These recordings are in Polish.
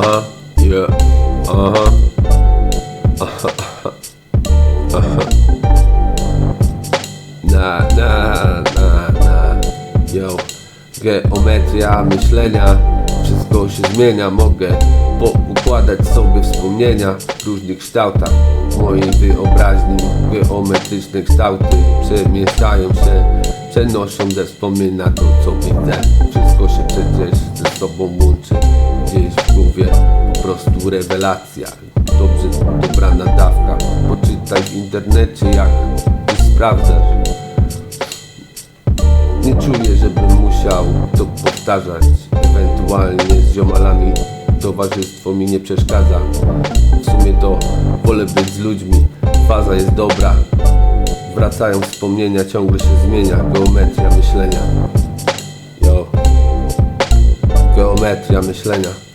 Aha, yeah, aha, aha, aha. Na, na, na, na, yo. Geometria myślenia, wszystko się zmienia, mogę poukładać sobie wspomnienia w różnych kształtach. Mojej wyobraźni geometryczne kształty przemieszczają się, przenoszą ze wspomnień na to, co widzę. Wszystko się przecież ze sobą łączy, prostu rewelacja. Dobrze dobrana dawka, poczytaj w internecie jak ty sprawdzasz. Nie czuję, żebym musiał to powtarzać. Ewentualnie z ziomalami Towarzystwo mi nie przeszkadza. W sumie to wolę być z ludźmi. Faza jest dobra. Wracają wspomnienia, ciągle się zmienia. Geometria myślenia. Yo Geometria myślenia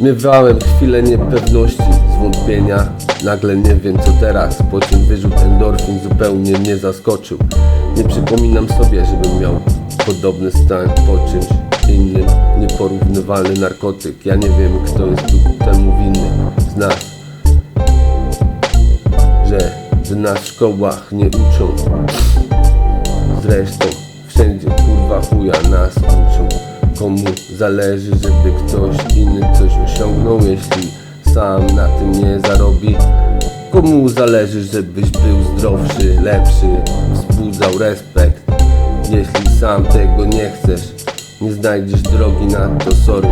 Miewałem chwilę niepewności, zwątpienia. Nagle nie wiem co teraz Po czym wyrzut endorfin zupełnie mnie zaskoczył. Nie przypominam sobie, żebym miał podobny stan po czymś innym. Nieporównywalny narkotyk. Ja nie wiem kto jest tu temu winny. Z nas Że, że nas w szkołach nie uczą. Zresztą wszędzie kurwa chuja nas uczą Komu zależy, żeby ktoś inny coś osiągnął Jeśli sam na tym nie zarobi? Komu zależy, żebyś był zdrowszy, lepszy Wzbudzał respekt? Jeśli sam tego nie chcesz Nie znajdziesz drogi na to, sorry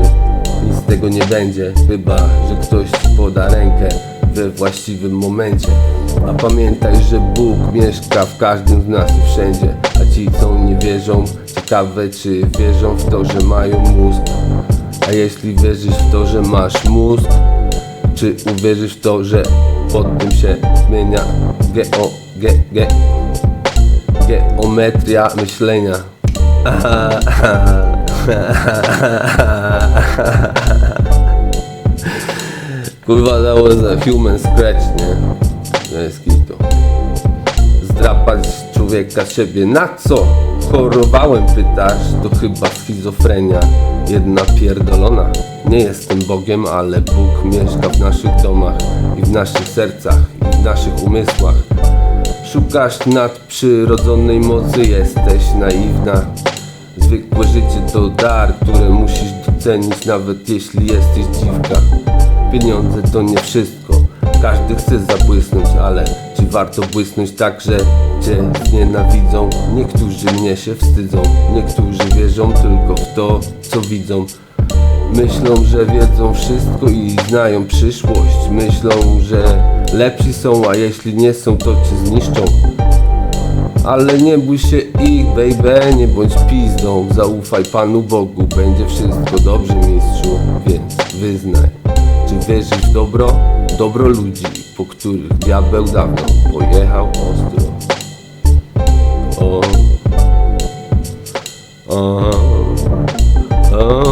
Nic z tego nie będzie. Chyba, że ktoś ci poda rękę we właściwym momencie. A pamiętaj, że Bóg mieszka w każdym z nas i wszędzie. A ci co nie wierzą, ciekawe czy wierzą w to, że mają mózg A jeśli wierzysz w to, że masz mózg Czy uwierzysz w to, że pod tym się zmienia Geo, ge, ge Geometria myślenia Kurwa, that was human scratch, nie? Jest to. Zdrapać człowieka siebie. Na co? Chorowałem, pytasz? To chyba schizofrenia. Jedna pierdolona. Nie jestem Bogiem, ale Bóg mieszka w naszych domach i w naszych sercach i w naszych umysłach. Szukasz nadprzyrodzonej mocy, jesteś naiwna. Zwykłe życie to dar, które musisz docenić, nawet jeśli jesteś dziwka. Pieniądze to nie wszystko, każdy chce zabłysnąć, ale czy warto błysnąć tak, że cię znienawidzą? Niektórzy mnie się wstydzą, niektórzy wierzą tylko w to, co widzą. Myślą, że wiedzą wszystko i znają przyszłość. Myślą, że lepsi są, a jeśli nie są, to cię zniszczą. Ale nie bój się ich, baby, nie bądź pizdą Zaufaj Panu Bogu, będzie wszystko dobrze, mistrzu Więc wyznaj, czy wierzysz w dobro? Dobro ludzi, po których diabeł dawno pojechał ostro O, o, o,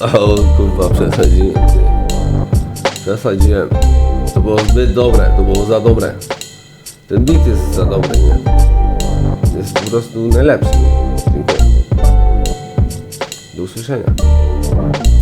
o, kurwa, przesadziłem, ty. Przesadziłem. To było zbyt dobre, to było za dobre. Ten beat jest za dobry, nie? Jest po prostu najlepszy. Dziękuję. 是谁呀？